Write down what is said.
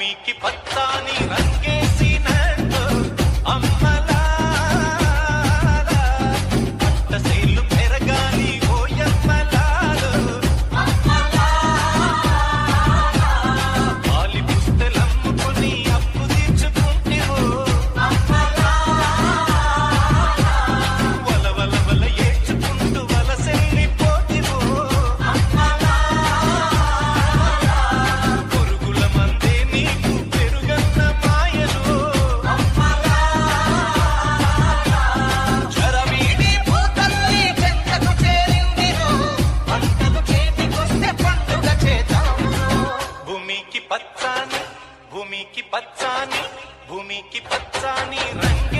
మీకి పత్తాని రంగు భూమికి పచ్చాని భూమికి పచ్చాని రంగే